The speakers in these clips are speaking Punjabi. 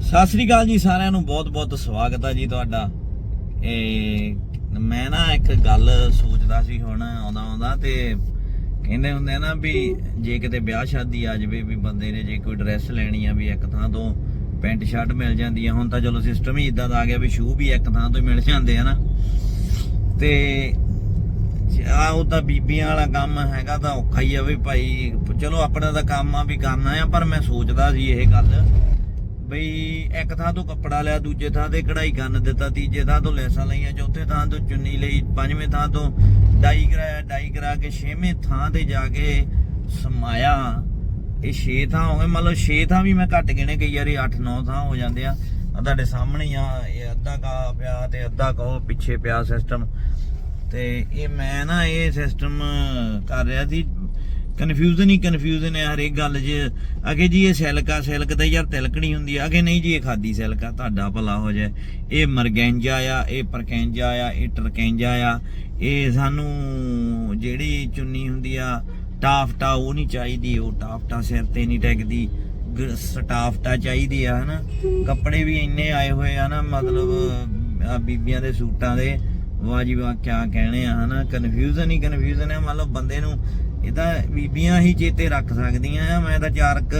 ਸਤਿ ਸ੍ਰੀ ਅਕਾਲ ਜੀ ਸਾਰਿਆਂ ਨੂੰ ਬਹੁਤ-ਬਹੁਤ ਸਵਾਗਤ ਆ ਜੀ ਤੁਹਾਡਾ। ਇਹ ਮੈਂ ਨਾ ਇੱਕ ਗੱਲ ਸੋਚਦਾ ਸੀ ਹੁਣ ਆਉਂਦਾ ਆਉਂਦਾ ਤੇ ਕਹਿੰਦੇ ਹੁੰਦੇ ਨਾ ਵੀ ਜੇ ਕਿਤੇ ਵਿਆਹ ਸ਼ਾਦੀ ਆ ਜਾਵੇ ਵੀ ਬੰਦੇ ਨੇ ਜੇ ਕੋਈ ਡਰੈਸ ਲੈਣੀ ਆ ਵੀ ਇੱਕ ਥਾਂ ਤੋਂ ਪੈਂਟ ਸ਼ਰਟ ਮਿਲ ਜਾਂਦੀ ਆ ਹੁਣ ਤਾਂ ਚਲੋ ਸਿਸਟਮ ਹੀ ਇਦਾਂ ਦਾ ਆ ਗਿਆ ਵੀ ਸ਼ੂ ਵੀ ਇੱਕ ਥਾਂ ਤੋਂ ਹੀ ਮਿਲ ਜਾਂਦੇ ਆ ਨਾ। ਤੇ ਆ ਉਹ ਤਾਂ ਬੀਬੀਆਂ ਵਾਲਾ ਕੰਮ ਹੈਗਾ ਤਾਂ ਔਖਾ ਹੀ ਆ ਵੀ ਭਾਈ, ਚਲੋ ਆਪਣਾ ਤਾਂ ਕੰਮ ਆ ਵੀ ਕਰਨਾ ਆ, ਪਰ ਮੈਂ ਸੋਚਦਾ ਸੀ ਇਹ ਗੱਲ ਬਈ ਇੱਕ ਥਾਂ ਤੋਂ ਕੱਪੜਾ ਲਿਆ, ਦੂਜੇ ਥਾਂ ਤੇ ਕਢਾਈ ਕਰਨ ਦਿੱਤਾ, ਤੀਜੇ ਥਾਂ ਤੋਂ ਲੈਸਾਂ ਲਈਆਂ, ਚੌਥੇ ਥਾਂ ਤੋਂ ਚੁੰਨੀ ਲਈ, ਪੰਜਵੇਂ ਥਾਂ ਤੋਂ ਡਾਈ ਕਰਾਇਆ, ਡਾਈ ਕਰਾ ਕੇ ਛੇਵੇਂ ਥਾਂ ਤੇ ਜਾ ਕੇ ਸਮਾਇਆ। ਇਹ ਛੇ ਥਾਂ ਹੋ ਗਏ, ਮਤਲਬ ਛੇ ਥਾਂ ਵੀ ਮੈਂ ਘੱਟ ਗਿਣੇ, ਕਈ ਵਾਰੀ 8-9 ਥਾਂ ਹੋ ਜਾਂਦੇ ਆ। ਆ ਤੁਹਾਡੇ ਸਾਹਮਣੇ ਆ, ਇਹ ਅੱਧਾ ਕਾ ਪਿਆ ਤੇ ਅੱਧਾ ਕਹੋ ਪਿੱਛੇ ਪਿਆ ਸਿਸਟਮ ਤੇ ਇਹ ਮੈਂ ਨਾ ਇਹ ਸਿਸਟਮ ਕਰ ਰਿਹਾ ਸੀ ਕਨਫਿਊਜ਼ਨ ਹੀ ਕਨਫਿਊਜ਼ਨ ਹੈ ਹਰੇਕ ਗੱਲ 'ਚ ਅਗੇ ਜੀ ਇਹ ਸੈਲਕਾ, ਸਿਲਕ ਤਾਂ ਯਾਰ ਤਿਲਕਣੀ ਹੁੰਦੀ ਆ ਅਗੇ ਨਹੀਂ ਜੀ ਇਹ ਖਾਦੀ ਸਿਲਕਾ, ਤੁਹਾਡਾ ਭਲਾ ਹੋ ਜਾਏ। ਇਹ ਮਰਗੈਂਜਾ ਆ, ਇਹ ਪਰਕੈਂਜਾ ਆ, ਇਹ ਟਰਕੈਂਜਾ ਆ, ਇਹ ਸਾਨੂੰ ਜਿਹੜੀ ਚੁੰਨੀ ਹੁੰਦੀ ਆ, ਟਾਫਟਾ, ਉਹ ਨਹੀਂ ਚਾਹੀਦੀ, ਉਹ ਟਾਫਟਾ ਸਿਰ ਤੇ ਨਹੀਂ ਟਿਕਦੀ ਸਟਾਫਟਾ ਚਾਹੀਦੀ ਆ, ਹਨਾ। ਕੱਪੜੇ ਵੀ ਇੰਨੇ ਆਏ ਹੋਏ ਆ ਨਾ, ਮਤਲਬ ਬੀਬੀਆਂ ਦੇ ਸੂਟਾਂ ਦੇ, ਵਾਹ ਜੀ ਵਾਹ ਕਿਆ ਕਹਿਣੇ ਆ, ਹਨਾ। ਕਨਫਿਊਜ਼ਨ ਹੀ ਕਨਫਿਊਜ਼ਨ ਹੈ ਮਤਲਬ ਬੰਦੇ ਨੂੰ ਇਹ ਤਾਂ ਬੀਬੀਆਂ ਹੀ ਚੇਤੇ ਰੱਖ ਸਕਦੀਆਂ ਆ। ਮੈਂ ਤਾਂ ਚਾਰਕ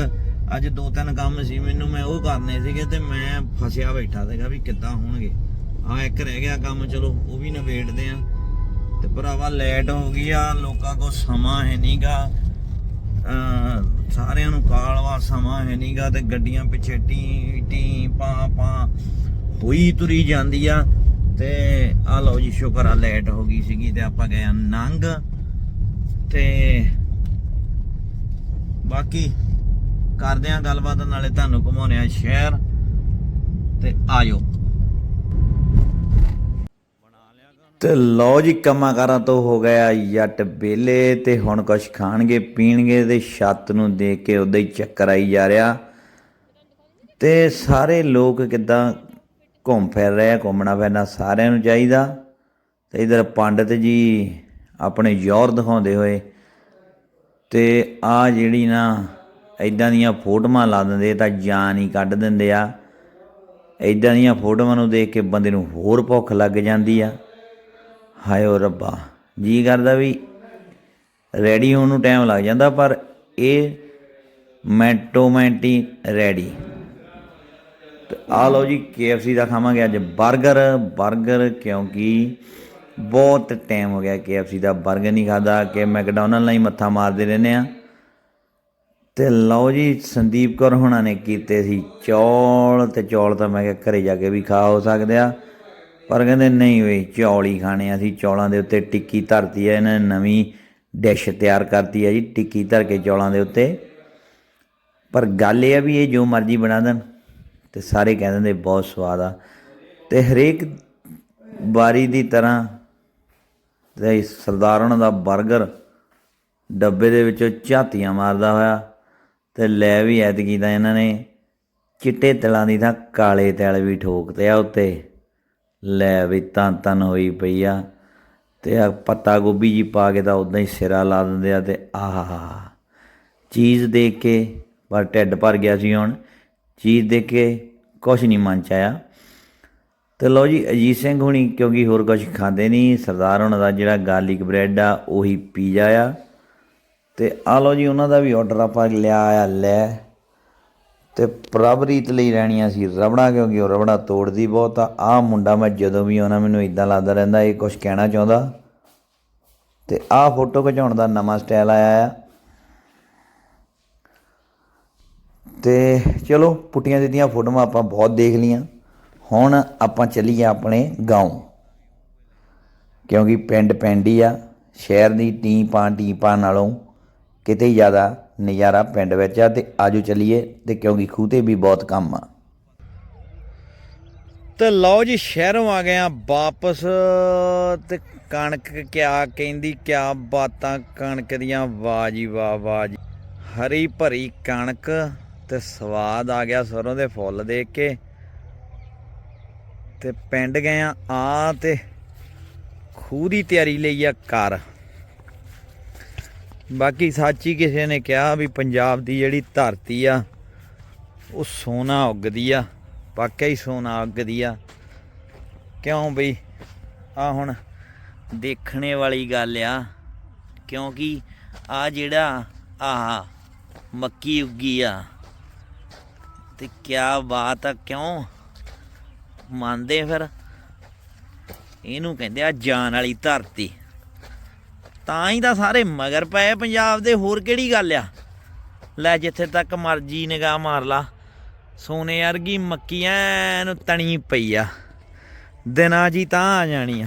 ਅੱਜ ਦੋ ਤਿੰਨ ਕੰਮ ਸੀ ਮੈਨੂੰ, ਮੈਂ ਉਹ ਕਰਨੇ ਸੀਗੇ ਤੇ ਮੈਂ ਫਸਿਆ ਬੈਠਾ ਸੀਗਾ ਵੀ ਕਿੱਦਾਂ ਹੋਣਗੇ। ਆ ਇੱਕ ਰਹਿ ਗਿਆ ਕੰਮ, ਚਲੋ ਉਹ ਵੀ ਨਵੇੜਦੇ ਆ। ਤੇ ਭਰਾਵਾ ਲੇਟ ਹੋ ਗਈ ਆ, ਲੋਕਾਂ ਕੋ ਸਮਾਂ ਹੈ ਨਹੀਂਗਾ ਸਾਰਿਆਂ ਨੂੰ ਕਾਲਵਾ ਸਮਾਂ ਹੈ ਨਹੀਂਗਾ ਤੇ ਗੱਡੀਆਂ ਪਿੱਛੇ ਟੀ ਟੀ, ਪਾ ਪਾ, ਹੋਈ ਤੁਰੀ ਜਾਂਦੀ ਆ। ਤੇ ਆ ਲਓ ਜੀ, ਸ਼ੁਕਰ ਆ ਲੇਟ ਹੋ ਗਈ ਸੀਗੀ ਤੇ ਆਪਾਂ ਗਏ ਨੰਗ। ਤੇ ਬਾਕੀ ਕਰਦੇ ਆ ਗੱਲਬਾਤ, ਨਾਲੇ ਤੁਹਾਨੂੰ ਘੁਮਾਉਣੇ ਆ ਸ਼ਹਿਰ, ਤੇ ਆਜੋ। ਤੇ ਲਓ ਜੀ, ਕੰਮਾਂ ਕਾਰਾਂ ਤੋਂ ਹੋ ਗਿਆ ਜੱਟ ਬੇਲੇ ਤੇ ਹੁਣ ਕੁਛ ਖਾਣਗੇ, ਪੀਣਗੇ, ਤੇ ਛੱਤ ਨੂੰ ਦੇਖ ਕੇ ਉਦਾਂ ਹੀ ਚੱਕਰ ਆਈ ਜਾ ਰਿਹਾ। ਤੇ ਸਾਰੇ ਲੋਕ ਕਿਦਾਂ ਘੁੰਮ ਫਿਰ ਰਹੇ ਆ, ਘੁੰਮਣਾ ਫਿਰਨਾ ਸਾਰਿਆਂ ਨੂੰ ਚਾਹੀਦਾ। ਤੇ ਇਧਰ ਪੰਡਤ ਜੀ ਆਪਣੇ ਜ਼ੋਰ ਦਿਖਾਉਂਦੇ ਹੋਏ ਤੇ ਆ ਜਿਹੜੀ ਨਾ ਇਦਾਂ ਦੀਆਂ ਫੋਟੋਆਂ ਲਾ ਦਿੰਦੇ ਤਾਂ ਜਾਨ ਹੀ ਕੱਢ ਦਿੰਦੇ ਆ। ਇਦਾਂ ਦੀਆਂ ਫੋਟੋਆਂ ਨੂੰ ਦੇਖ ਕੇ ਬੰਦੇ ਨੂੰ ਹੋਰ ਭੁੱਖ ਲੱਗ ਜਾਂਦੀ ਆ। ਹਾਏ ਓ ਰੱਬਾ, ਜੀ ਕਰਦਾ ਵੀ ਰੈਡੀ ਹੋਣ ਨੂੰ ਟਾਈਮ ਲੱਗ ਜਾਂਦਾ, ਪਰ ਇਹ ਮੈਂਟੋ ਮੈਂਟੀ ਰੈਡੀ। ਤੇ ਆ ਲਓ ਜੀ, KFC ਦਾ ਖਾਵਾਂਗੇ ਅੱਜ 버ਗਰ 버ਗਰ ਕਿਉਂਕਿ ਬਹੁਤ ਟਾਈਮ ਹੋ ਗਿਆ KFC ਦਾ 버ਗਰ ਨਹੀਂ ਖਾਦਾ ਕਿ ਮੈਕਡੋਨਲਡ ਨਾਲ ਹੀ ਮੱਥਾ ਮਾਰਦੇ ਰਹਿੰਦੇ ਆ ਤੇ ਲਓ ਜੀ, ਸੰਦੀਪ ਕੌਰ ਹੁਣਾਂ ਨੇ ਕੀਤੇ ਸੀ ਚੌਲ, ਤੇ ਚੌਲ ਤਾਂ ਮੈਂ ਕਿਹਾ ਘਰੇ ਜਾ ਕੇ ਵੀ ਖਾ ਹੋ ਸਕਦੇ ਆ। ਪਰ ਕਹਿੰਦੇ ਨਹੀਂ ਵੇ ਚੌਲ ਹੀ ਖਾਣੇ ਆ। ਅਸੀਂ ਚੌਲਾਂ ਦੇ ਉੱਤੇ ਟਿੱਕੀ ਧਰਤੀ ਹੈ ਇਹਨਾਂ ਨੇ ਨਵੀਂ ਡਿਸ਼ ਤਿਆਰ ਕਰਤੀ ਹੈ ਜੀ, ਟਿੱਕੀ ਧਰ ਕੇ ਚੌਲਾਂ ਦੇ ਉੱਤੇ। ਪਰ ਗੱਲ ਇਹ ਆ ਵੀ ਇਹ ਜੋ ਮਰਜ਼ੀ ਬਣਾ ਦੇਣ, ਤੇ ਸਾਰੇ ਕਹਿ ਦਿੰਦੇ ਬਹੁਤ ਸਵਾਦ ਆ। ਤੇ ਹਰੇਕ ਵਾਰੀ ਦੀ ਤਰ੍ਹਾਂ ਤੇ ਸਰਦਾਰ ਉਹਨਾਂ ਦਾ 버ਗਰ ਡੱਬੇ ਦੇ ਵਿੱਚੋਂ ਝਾਤੀਆਂ ਮਾਰਦਾ ਹੋਇਆ ਤੇ ਲੈ ਵੀ ਐਤਕੀ ਦਾ ਇਹਨਾਂ ਨੇ ਚਿੱਟੇ ਤਿਲਾਂ ਦੀ ਤਾਂ ਕਾਲੇ ਤਿਲ ਵੀ ਠੋਕਦੇ ਆ ਉੱਤੇ। ਲੈ ਵੀ ਤਾਂ ਤਨ ਹੋਈ ਪਈ ਆ ਤੇ ਆ ਪੱਤਾ ਗੋਭੀ ਜੀ ਪਾ ਕੇ ਤਾਂ ਉਦਾਂ ਹੀ ਸਿਰਾ ਲਾ ਦਿੰਦੇ ਆ ਤੇ ਆਹਾ ਚੀਜ਼ ਦੇਖ ਕੇ ਪਰ ਢਿੱਡ ਭਰ ਗਿਆ ਸੀ ਹੁਣ। ਚੀਜ਼ ਦੇਖ ਕੇ ਕੁਛ ਨਹੀਂ ਮਨ ਚ ਆਇਆ। ਤੇ ਲਓ ਜੀ, ਅਜੀਤ ਸਿੰਘ ਹੁਣੀ ਕਿਉਂਕਿ ਹੋਰ ਕੁਝ ਖਾਂਦੇ ਨਹੀਂ, ਸਰਦਾਰ ਉਹਨਾਂ ਦਾ ਜਿਹੜਾ ਗਾਰਲਿਕ ਬ੍ਰੈਡ ਆ, ਉਹੀ ਪੀਜ਼ਾ ਆ। ਤੇ ਆ ਲਓ ਜੀ, ਉਹਨਾਂ ਦਾ ਵੀ ਆਰਡਰ ਆਪਾਂ ਲਿਆ ਆ, ਲੈ। ਤੇ ਪ੍ਰਭਰੀਤ ਲਈ ਰਹਿਣੀਆਂ ਸੀ ਰਬੜਾ, ਕਿਉਂਕਿ ਉਹ ਰਬੜਾ ਤੋੜਦੀ ਬਹੁਤ ਆ। ਆ ਮੁੰਡਾ ਮੈਂ ਜਦੋਂ ਵੀ ਆਉਣਾ, ਮੈਨੂੰ ਇਦਾਂ ਲੱਗਦਾ ਰਹਿੰਦਾ, ਇਹ ਕੁਝ ਕਹਿਣਾ ਚਾਹੁੰਦਾ। ਤੇ ਆ ਫੋਟੋ ਖਿਚਾਉਣ ਦਾ ਨਵਾਂ ਸਟਾਈਲ ਆਇਆ ਆ। ਤੇ ਚਲੋ, ਪੁੱਟੀਆਂ ਦਿੱਤੀਆਂ ਫੋਟੋਆਂ ਆਪਾਂ ਬਹੁਤ ਦੇਖ ਲੀਆਂ ਹੁਣ ਆਪਾਂ ਚੱਲੀਏ ਆਪਣੇ گاؤں ਕਿਉਂਕਿ ਪਿੰਡ ਪਿੰਡ ਹੀ ਆ ਸ਼ਹਿਰ ਦੀ ਟੀ ਪਾਂ ਟੀ ਪਾਂ ਨਾਲੋਂ ਕਿਤੇ ਹੀ ਜ਼ਿਆਦਾ ਨਜ਼ਾਰਾ ਪਿੰਡ ਵਿੱਚ ਆ ਤੇ ਆਜੋ ਚੱਲੀਏ ਤੇ ਕਿਉਂਕਿ ਖੂਹ ਤੇ ਵੀ ਬਹੁਤ ਕੰਮ ਆ ਤੇ ਲਓ ਜੀ ਸ਼ਹਿਰੋਂ ਆ ਗਏ ਆ ਵਾਪਸ ਤੇ ਕਣਕ ਕਿਆ ਕਹਿੰਦੀ ਕਿਆ ਬਾਤਾਂ ਕਣਕ ਦੀਆਂ ਵਾਹ ਜੀ ਵਾਹ ਵਾਹ ਜੀ ਹਰੀ ਭਰੀ ਕਣਕ ਤੇ ਸਵਾਦ ਆ ਗਿਆ ਸਰੋਂ ਦੇ ਫੁੱਲ ਦੇਖ ਕੇ ਤੇ ਪਿੰਡ ਗਏ ਆ ਆ ਤੇ ਖੂਹ ਦੀ ਤਿਆਰੀ ਲਈ ਆ ਕਰ ਬਾਕੀ ਸੱਚੀ ਕਿਸੇ ਨੇ ਕਿਹਾ ਵੀ ਪੰਜਾਬ ਦੀ ਜਿਹੜੀ ਧਰਤੀ ਆ, ਉਹ ਸੋਨਾ ਉੱਗਦੀ ਆ, ਵਾਕਿਆ ਹੀ ਸੋਨਾ ਉੱਗਦੀ ਆ। ਕਿਉਂ ਬਈ? ਆ ਹੁਣ ਦੇਖਣੇ ਵਾਲੀ ਗੱਲ ਆ, ਕਿਉਂਕਿ ਆ ਜਿਹੜਾ ਆਹ ਮੱਕੀ ਉੱਗੀ ਆ, ਤੇ ਕਿਆ ਬਾਤ ਆ, ਕਿਉਂ? ਮੰਨਦੇ ਫਿਰ। ਇਹਨੂੰ ਕਹਿੰਦੇ ਆ ਜਾਨ ਵਾਲੀ ਧਰਤੀ। ਤਾਂ ਹੀ ਤਾਂ ਸਾਰੇ ਮਗਰ ਪਏ ਪੰਜਾਬ ਦੇ, ਹੋਰ ਕਿਹੜੀ ਗੱਲ ਆ? ਲੈ ਜਿੱਥੇ ਤੱਕ ਮਰਜ਼ੀ ਨਿਗਾਹ ਮਾਰ ਲਾ। ਸੋਨੇ ਵਰਗੀ ਮੱਕੀ ਐਨ ਤਣੀ ਪਈ ਆ। ਦਿਨਾਂ ਜੀ ਤਾਂ ਆ ਜਾਣੀ ਆ।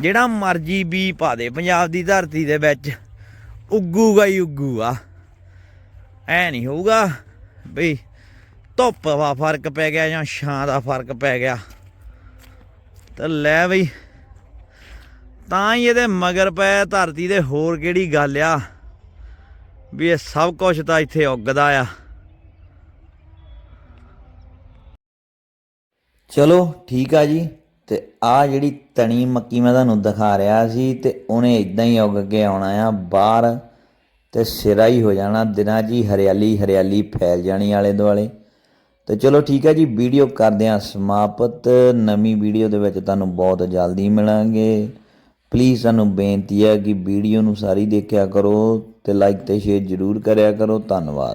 ਜਿਹੜਾ ਮਰਜ਼ੀ ਬੀ ਪਾ ਦੇ ਪੰਜਾਬ ਦੀ ਧਰਤੀ ਦੇ ਵਿੱਚ, ਉੱਗੂਗਾ ਹੀ ਉੱਗੂਗਾ। ਆ ਐ ਨਹੀਂ ਹੋਊਗਾ ਬਈ ਧੁੱਪ ਦਾ ਫ਼ਰਕ ਪੈ ਗਿਆ ਜਾਂ ਛਾਂ ਦਾ ਫ਼ਰਕ ਪੈ ਗਿਆ। ਤੇ ਲੈ ਬਈ, ਤਾਂ ਹੀ ਇਹਦੇ ਮਗਰ ਪਏ ਧਰਤੀ ਦੇ ਹੋਰ ਕਿਹੜੀ ਗੱਲ ਆ? ਵੀ ਇਹ ਸਭ ਕੁਝ ਤਾਂ ਇੱਥੇ ਉੱਗਦਾ ਆ। ਚਲੋ ਠੀਕ ਆ ਜੀ, ਤੇ ਆ ਜਿਹੜੀ ਤਣੀ ਮੱਕੀ ਮੈਂ ਤੁਹਾਨੂੰ ਦਿਖਾ ਰਿਹਾ ਸੀ, ਤੇ ਉਹਨੇ ਇਦਾਂ ਹੀ ਉੱਗ ਕੇ ਆਉਣਾ ਆ ਬਾਹਰ, ਤੇ ਸਿਰਾ ਹੀ ਹੋ ਜਾਣਾ ਦਿਨਾਂ ਜੀ ਹਰਿਆਲੀ ਹਰਿਆਲੀ ਫੈਲ ਜਾਣੀ ਆਲੇ ਦੁਆਲੇ ਤੇ ਚਲੋ ਠੀਕ ਹੈ ਜੀ, ਵੀਡੀਓ ਕਰਦੇ ਹਾਂ ਸਮਾਪਤ। ਨਵੀਂ ਵੀਡੀਓ ਦੇ ਵਿੱਚ ਤੁਹਾਨੂੰ ਬਹੁਤ ਜਲਦੀ ਮਿਲਾਂਗੇ। ਪਲੀਜ਼ ਸਾਨੂੰ ਬੇਨਤੀ ਹੈ ਕਿ ਵੀਡੀਓ ਨੂੰ ਸਾਰੀ ਦੇਖਿਆ ਕਰੋ ਤੇ ਲਾਈਕ ਤੇ ਸ਼ੇਅਰ ਜ਼ਰੂਰ ਕਰਿਆ ਕਰੋ। ਧੰਨਵਾਦ।